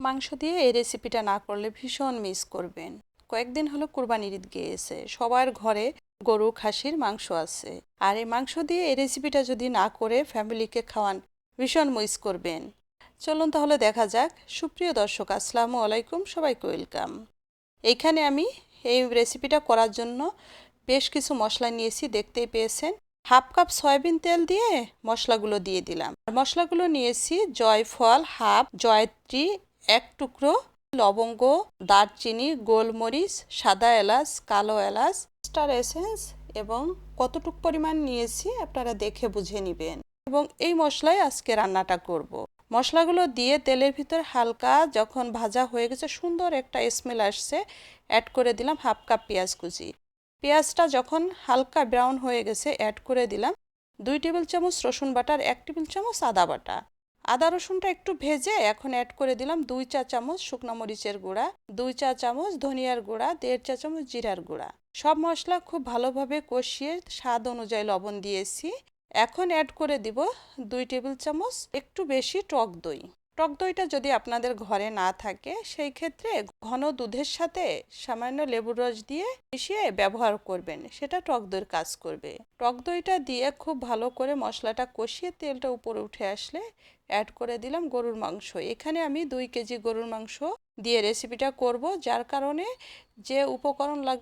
মাংস দিয়ে এই রেসিপিটা না করলে ভীষণ মিস করবেন। কয়েকদিন হলো কুরবানির ঈদ গিয়েছে, সবার ঘরে গরু, খাসির মাংস আছে। আর এই মাংস দিয়ে এই রেসিপিটা যদি না করে ফ্যামিলিকে খাওয়ান ভীষণ মিস করবেন। চলুন তাহলে দেখা যাক। সুপ্রিয় দর্শক, আসসালামু আলাইকুম, সবাইকে ওয়েলকাম এইখানে আমি এই রেসিপিটা করার জন্য বেশ কিছু মশলা নিয়েছি, দেখতেই পেয়েছেন। হাফ কাপ সয়াবিন তেল দিয়ে মশলাগুলো দিয়ে দিলাম। আর মশলাগুলো নিয়েছি জয়ফল, হাফ, জয়ত্রী এক টুকরো লবঙ্গ, দারচিনি, গোলমরিচ, সাদা এলাচ, কালো এলাচ, স্টার এসেন্স এবং কতটুক পরিমাণ নিয়েছি আপনারা দেখে বুঝে নেবেন। এবং এই মশলাই আজকে রান্নাটা করব। মশলাগুলো দিয়ে তেলের ভিতর হালকা যখন ভাজা হয়ে গেছে, সুন্দর একটা স্মেল আসছে অ্যাড করে দিলাম হাফ কাপ পেঁয়াজ কুচি। পেঁয়াজটা যখন হালকা ব্রাউন হয়ে গেছে অ্যাড করে দিলাম দুই টেবিল চামচ রসুন বাটার, এক টেবিল চামচ আদা বাটা। আদা রসুনটা একটু ভেজে এখন অ্যাড করে দিলাম দুই চা চামচ শুকনো মরিচের গুঁড়া, দুই চা চামচ ধনিয়ার গুঁড়া, দেড় চা চামচ জিরার গুঁড়া। সব মশলা খুব ভালোভাবে কষিয়ে স্বাদ অনুযায়ী লবণ দিয়েছি। এখন অ্যাড করে দিব দুই টেবিল চামচ একটু বেশি টক দই। টক দইটা যদি আপনাদের ঘরে না থাকে, সেই ক্ষেত্রে ঘন দুধের সাথে সামান্য লেবুর রস দিয়ে মিশিয়ে ব্যবহার করবেন। সেটা টক দইয়ের কাজ করবে। টক দইটা দিয়ে খুব ভালো করে মশলাটা কষিয়ে তেলটা উপরে উঠে আসলে অ্যাড করে দিলাম গরুর মাংস। এখানে আমি দুই কেজি গরুর মাংস দিয়ে রেসিপিটা করব, যার কারণে যে উপকরণ লাগ,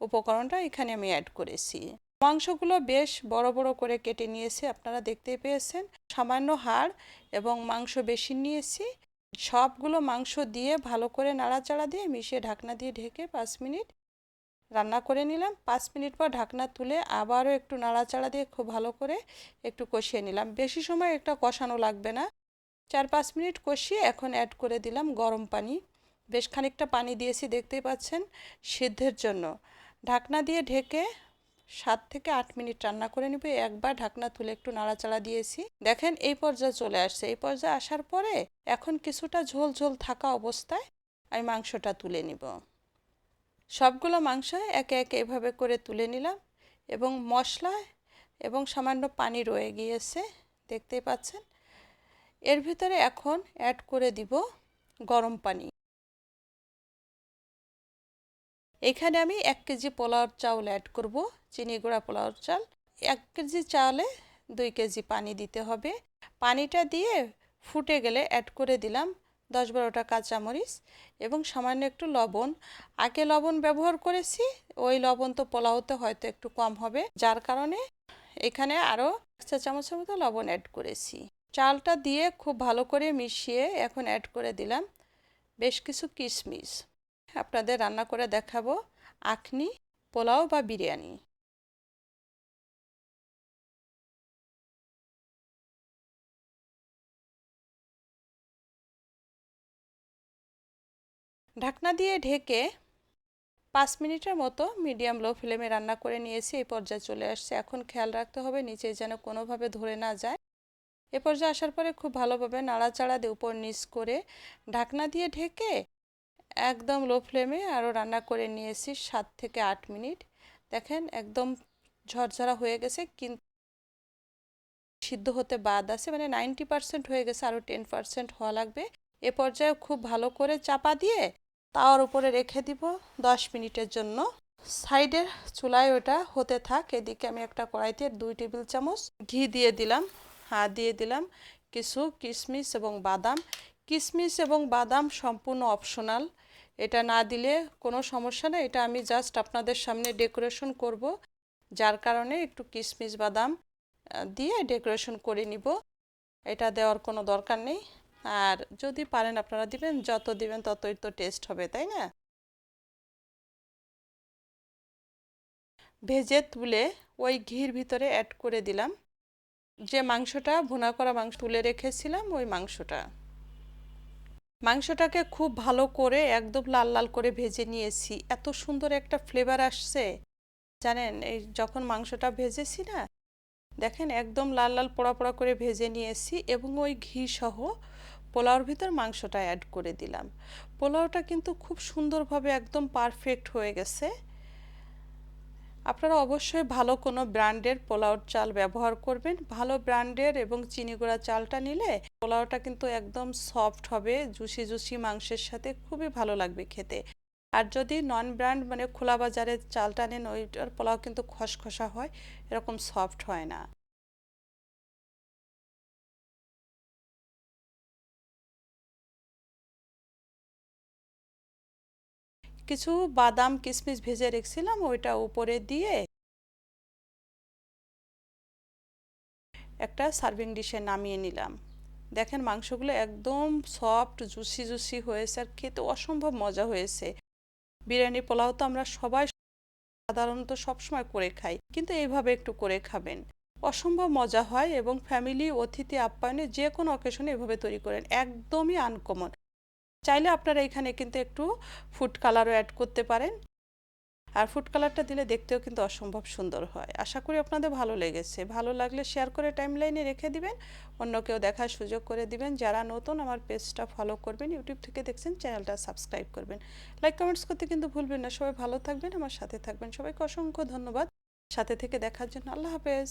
উপকরণটা এখানে আমি অ্যাড করেছি। মাংসগুলো বেশ বড় বড় করে কেটে নিয়েছি, আপনারা দেখতে পেয়েছেন। সামান্য হাড় এবং মাংস বেশি নিয়েছি। সবগুলো মাংস দিয়ে ভালো করে নাড়াচাড়া দিয়ে মিশিয়ে ঢাকনা দিয়ে ঢেকে পাঁচ মিনিট রান্না করে নিলাম। পাঁচ মিনিট পর ঢাকনা তুলে আবারও একটু নাড়াচাড়া দিয়ে খুব ভালো করে একটু কষিয়ে নিলাম। বেশি সময় একটা কষানো লাগবে না। চার পাঁচ মিনিট কষিয়ে এখন অ্যাড করে দিলাম গরম পানি। বেশ খানিকটা পানি দিয়েছি, দেখতেই পাচ্ছেন, সিদ্ধের জন্য। ঢাকনা দিয়ে ঢেকে সাত থেকে আট মিনিট রান্না করে নিবে। একবার ঢাকনা তুলে একটু নাড়াচাড়া দিয়েছি। দেখেন, এই পর্যায়ে চলে আসছে। এই পর্যায়ে আসার পরে এখন কিছুটা ঝোল ঝোল থাকা অবস্থায় আমি মাংসটা তুলে নিব। সবগুলো মাংস একে একে এভাবে করে তুলে নিলাম এবং মশলা এবং সামান্য পানি রয়ে গিয়েছে, দেখতেই পাচ্ছেন। এর ভিতরে এখন অ্যাড করে দিব গরম পানি। এখানে আমি এক কেজি পোলাওর চাউল অ্যাড করব, চিনি গুঁড়া পোলাওর চাল। এক কেজি চালে দুই কেজি পানি দিতে হবে। পানিটা দিয়ে ফুটে গেলে অ্যাড করে দিলাম দশ বারোটা কাঁচামরিচ এবং সামান্য একটু লবণ। আগে লবণ ব্যবহার করেছি, ওই লবণ তো পোলাওতে হয়তো একটু কম হবে। যার কারণে এখানে আরও চা চামচের মতো লবণ অ্যাড করেছি। চালটা দিয়ে খুব ভালো করে মিশিয়ে এখন অ্যাড করে দিলাম। বেশ কিছু কিশমিশ। আপনাদের রান্না করে দেখাবো আখনি, পোলাও বা বিরিয়ানি। ঢাকনা দিয়ে ঢেকে পাঁচ মিনিটের মতো মিডিয়াম লো ফ্লেমে রান্না করে নিয়েছি, এই পর্যায়ে চলে আসছে। এখন খেয়াল রাখতে হবে নিচে যেন কোনোভাবে ধরে না যায়। এ পর্যায়ে আসার পরে খুব ভালোভাবে নাড়াচাড়া দিয়ে উপর নিচ করে ঢাকনা দিয়ে ঢেকে একদম লো ফ্লেমে আরও রান্না করে নিয়েছি সাত থেকে আট মিনিট। দেখেন একদম ঝরঝরা হয়ে গেছে, কিন্তু সিদ্ধ হতে বাদ আছে মানে নাইনটি পারসেন্ট হয়ে গেছে আরও টেন পারসেন্ট হওয়া লাগবে। এ পর্যায়ে খুব ভালো করে চাপা দিয়ে তাওয়ার উপরে রেখে দিব দশ মিনিটের জন্য। সাইডের চুলায় ওটা হতে থাক, এদিকে আমি একটা কড়াইতে দুই টেবিল চামচ ঘি দিয়ে দিলাম। হাত দিয়ে দিলাম কিছু কিশমিশ এবং বাদাম। কিশমিশ এবং বাদাম সম্পূর্ণ অপশনাল এটা না দিলে কোনো সমস্যা নেই। এটা আমি জাস্ট আপনাদের সামনে ডেকোরেশন করব। যার কারণে একটু কিশমিশ বাদাম দিয়ে ডেকোরেশন করে নিব। এটা দেওয়ার কোনো দরকার নেই। আর যদি পারেন আপনারা দিবেন, যত দিবেন ততই তো টেস্ট হবে, তাই না? ভেজে তুলে ওই ঘির ভিতরে অ্যাড করে দিলাম। যে মাংসটা ভুনা করা মাংস তুলে রেখেছিলাম, ওই মাংসটা। মাংসটাকে খুব ভালো করে একদম লাল লাল করে ভেজে নিয়েছি। এত সুন্দর একটা ফ্লেভার আসছে। জানেন, এই যখন মাংসটা ভেজেছি না, দেখেন একদম লাল লাল পোড়া পোড়া করে ভেজে নিয়েছি এবং ওই ঘি সহ পোলাওর ভিতর মাংসটা অ্যাড করে দিলাম। পোলাওটা কিন্তু খুব সুন্দরভাবে একদম পারফেক্ট হয়ে গেছে। আপনারা অবশ্যই ভালো কোনো ব্র্যান্ডের পোলাওর চাল ব্যবহার করবেন। ভালো ব্র্যান্ডের এবং চিনি গুঁড়া চালটা নিলে পোলাওটা কিন্তু একদম সফট হবে, জুসি জুসি মাংসের সাথে খুবই ভালো লাগবে খেতে। আর যদি নন ব্র্যান্ড মানে খোলা বাজারের চালটা নেন, ওইটার পোলাও কিন্তু খসখসা হয়, এরকম সফট হয় না। কিছু বাদাম কিশমিশ ভেজে রেখেছিলাম, ওইটা উপরে দিয়ে একটা সার্ভিং ডিশে নামিয়ে নিলাম। দেখেন মাংসগুলো একদম সফট জুসি জুসি হয়েছে আর খেতে অসম্ভব মজা হয়েছে। বিরিয়ানি পোলাও তো আমরা সবাই সাধারণত সবসময় করে খাই, কিন্তু এইভাবে একটু করে খাবেন। অসম্ভব মজা হয় এবং ফ্যামিলি অতিথি, আপ্যায়নে যে কোনো অকেশনে এভাবে তৈরি করেন, একদমই আনকমন চাইলে আপনারা এখানে কিন্তু একটু ফুড কালারও অ্যাড করতে পারেন। আর ফুড কালারটা দিলে দেখতেও কিন্তু অসম্ভব সুন্দর হয়। আশা করি আপনাদের ভালো লেগেছে। ভালো লাগলে শেয়ার করে টাইমলাইনে রেখে দিবেন। অন্য কেউ দেখার সুযোগ করে দিবেন। যারা নতুন আমার পেজটা ফলো করবেন ইউটিউব থেকে দেখছেন চ্যানেলটা সাবস্ক্রাইব করবেন। লাইক কমেন্টস করতে কিন্তু ভুলবেন না। সবাই ভালো থাকবেন, আমার সাথে থাকবেন। সবাইকে অসংখ্য ধন্যবাদ। সাথে থেকে দেখার জন্য আল্লাহ হাফেজ।